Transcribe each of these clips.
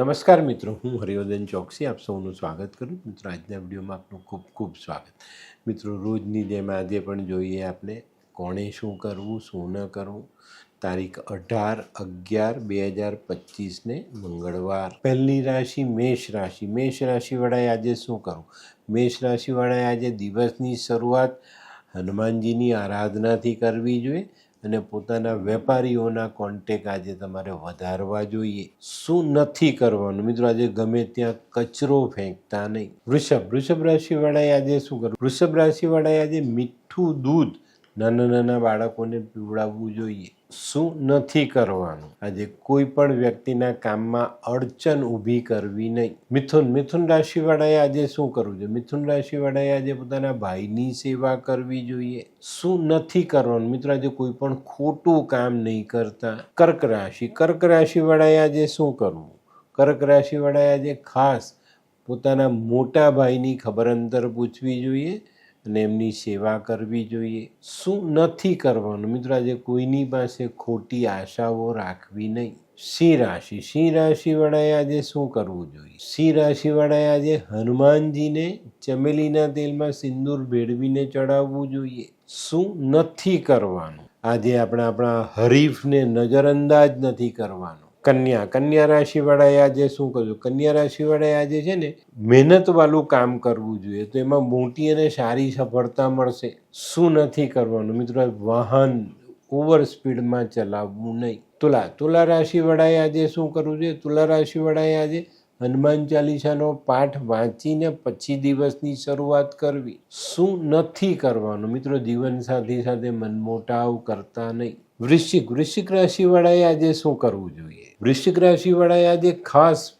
નમસ્કાર મિત્રો, હું હરિવર્ધન ચોકસી, આપ સૌનું સ્વાગત કરું મિત્રો, આજના વિડીયોમાં આપનું ખૂબ ખૂબ સ્વાગત. મિત્રો, રોજની જેમ આજે પણ જોઈએ આપણે કોણે શું કરવું, શું ન કરવું? તારીખ અઢાર અગિયાર બે હજાર પચીસને મંગળવાર. પહેલી રાશિ મેષ રાશિ. મેષ રાશિવાળાએ આજે શું કરવું? મેષ રાશિવાળાએ આજે દિવસની શરૂઆત હનુમાનજીની આરાધનાથી કરવી જોઈએ. અને પોતાના વેપારીઓના કોન્ટેક આજે તમારે વધારવા જોઈએ. શું નથી કરવાનું? મિત્રો, આજે ગમે ત્યાં કચરો ફેંકતા નહીં. વૃષભ વૃષભ રાશિવાળાએ આજે શું કરવું વૃષભ રાશિવાળાએ આજે મીઠું દૂધ નાના નાના બાળકોને પીવડાવવું જોઈએ. શું નથી કરવાનું? આજે કોઈ પણ વ્યક્તિના કામમાં અડચણ ઊભી કરવી નહીં. મિથુન મિથુન રાશિવાળાએ આજે શું કરવું જોઈએ? મિથુન રાશિવાળાએ આજે પોતાના ભાઈની સેવા કરવી જોઈએ. શું નથી કરવાનું? મિત્રો, આજે કોઈ પણ ખોટું કામ નહીં કરતા. કર્ક રાશિ, કર્ક રાશિવાળાએ આજે શું કરવું? કર્ક રાશિવાળાએ આજે ખાસ પોતાના મોટા ભાઈની ખબર અંતર પૂછવી જોઈએ. અને એમની સેવા કરવી જોઈએ. શું નથી કરવાનું? મિત્રો, આજે કોઈની પાસે ખોટી આશાઓ રાખવી નહીં. સિંહ રાશિ. સિંહ રાશિવાળાએ આજે શું કરવું જોઈએ? સિંહ રાશિવાળાએ આજે હનુમાનજીને ચમેલીના તેલમાં સિંદૂર ભેળવીને ચડાવવું જોઈએ. શું નથી કરવાનું? આજે આપણે આપણા હરીફને નજરઅંદાજ નથી કરવાનો. કન્યા. કન્યા રાશિવાળાએ આજે શું કર્યું? કન્યા રાશિવાળાએ આજે છે ને મહેનતવાળું કામ કરવું જોઈએ. તો એમાં મોટી અને સારી સફળતા મળશે. શું નથી કરવાનું? મિત્રો વાહન ઓવર સ્પીડમાં ચલાવવું નહીં. તુલા. તુલા રાશિવાળાએ આજે શું કરવું જોઈએ? તુલા રાશિવાળાએ આજે હનુમાન ચાલીસાનો પાઠ વાંચીને પછી દિવસની શરૂઆત કરવી. શું નથી કરવાનું? મિત્રો, જીવનસાથી સાથે મનમોટાવ કરતા નહીં. વૃશ્ચિક વૃશ્ચિક રાશિવાળાએ આજે શું કરવું જોઈએ? વૃશ્ચિક રાશિવાળાએ આજે ખાસ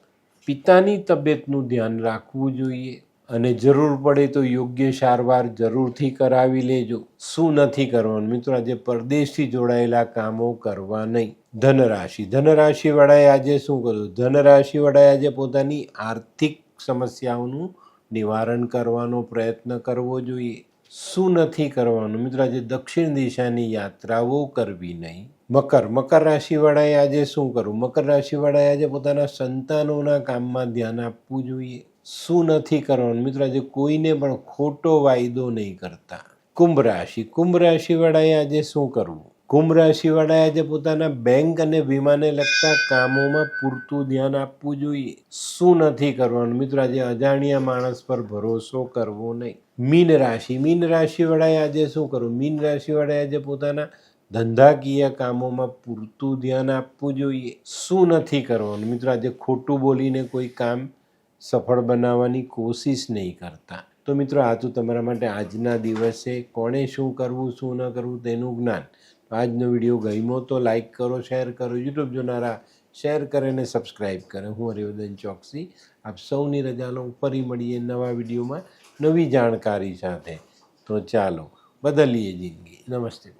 પિતાની તબિયતનું ધ્યાન રાખવું જોઈએ અને જરૂર પડે તો યોગ્ય સારવાર જરૂરથી કરાવી લેજો. શું નથી કરવાનું? મિત્રો, આજે પરદેશથી જોડાયેલા કામો કરવા નહીં. ધનરાશિ, ધનરાશિવાળાએ આજે શું કરવું ધનરાશિવાળાએ આજે પોતાની આર્થિક સમસ્યાઓનું નિવારણ કરવાનો પ્રયત્ન કરવો જોઈએ. શું નથી કરવાનું? મિત્રો, આજે દક્ષિણ દિશાની યાત્રાઓ કરવી નહીં. મકર. મકર રાશિવાળાએ આજે શું કરવું? મકર રાશિવાળાએ આજે પોતાના સંતાનોના કામમાં ધ્યાન આપવું જોઈએ. શું નથી કરવાનું? મિત્રો, આજે કોઈને પણ ખોટો વાયદો નહીં કરતા. કુંભ રાશિ. કુંભ રાશિવાળાએ આજે શું કરવું? કુંભ રાશિવાળાએ આજે પોતાના બેંક અને વીમાને લગતા કામોમાં પૂરતું ધ્યાન આપવું જોઈએ. શું નથી કરવાનું? મિત્રો, આજે અજાણ્યા માણસ પર ભરોસો કરવો નહીં. મીન રાશિ. મીન રાશિવાળાએ આજે શું કરવું મીન રાશિવાળાએ આજે પોતાના ધંધાકીય કામોમાં પૂરતું ધ્યાન આપવું જોઈએ. શું નથી કરવાનું? મિત્રો, આજે ખોટું બોલીને કોઈ કામ સફળ બનાવવાની કોશિશ નહીં કરતા. તો મિત્રો, આ તો તમારા માટે આજના દિવસે કોણે શું કરવું, શું ન કરવું તેનું જ્ઞાન. આજનો વીડિયો ગમ્યો તો લાઇક કરો, શેર કરો, યુટ્યુબ જોનારા શેર કરે અને સબસ્ક્રાઈબ કરે. હું હરિવર્ધન ચોકસી. આપ સૌની રજા લઉં ફરી મળીએ નવા વિડીયોમાં. નવી જાણકારી સાથે તો ચાલો બદલીએ જિંદગી. નમસ્તે.